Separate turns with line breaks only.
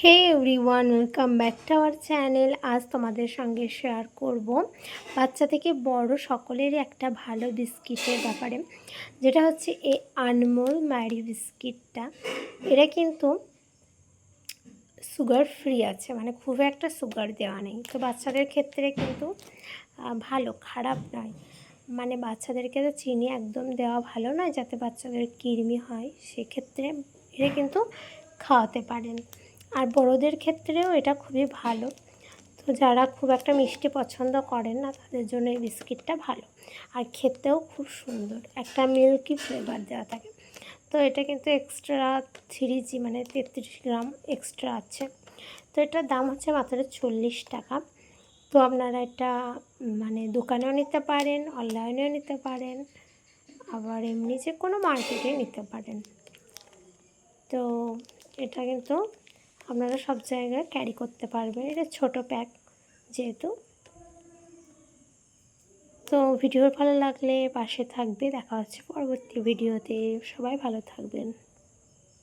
Hey everyone welcome back to our channel আজ তোমাদের সঙ্গে শেয়ার করব বাচ্চা থেকে বড় সকলেরই একটা ভালো বিস্কিটের ব্যাপারে, যেটা হচ্ছে এই আনমোল ম্যারি বিস্কিটটা। এটা কিন্তু সুগার ফ্রি আছে মানে খুব একটা সুগার দেওয়া নেই। তো বাচ্চাদের ক্ষেত্রে কিন্তু ভালো, খারাপ নয়। মানে বাচ্চাদেরকে তো চিনি একদম দেওয়া ভালো নয়, যাতে বাচ্চাদের কৃমি হয়। সেক্ষেত্রে এটা কিন্তু খাওয়াতে পারেন। আর বড়োদের ক্ষেত্রেও এটা খুবই ভালো। তো যারা খুব একটা মিষ্টি পছন্দ করেন না, তাদের জন্য এই বিস্কিটটা ভালো। আর খেতেও খুব সুন্দর। একটা মিল্কি ফ্লেভার দেওয়া থাকে। তো এটা কিন্তু এক্সট্রা থ্রি জি মানে তেত্রিশ গ্রাম এক্সট্রা আছে। তো এটার দাম হচ্ছে মাত্র চল্লিশ টাকা। তো আপনারা এটা মানে দোকানেও নিতে পারেন, অনলাইনেও নিতে পারেন, আবার এমনি যে কোনো মার্কেটে নিতে পারেন। তো এটা কিন্তু আপনারা সব জায়গায় ক্যারি করতে পারবেন। এটা ছোট প্যাক যেহেতু। তো ভিডিও ভালো লাগলে পাশে থাকবে। দেখা হচ্ছে পরবর্তী ভিডিওতে সবাই ভালো থাকবেন।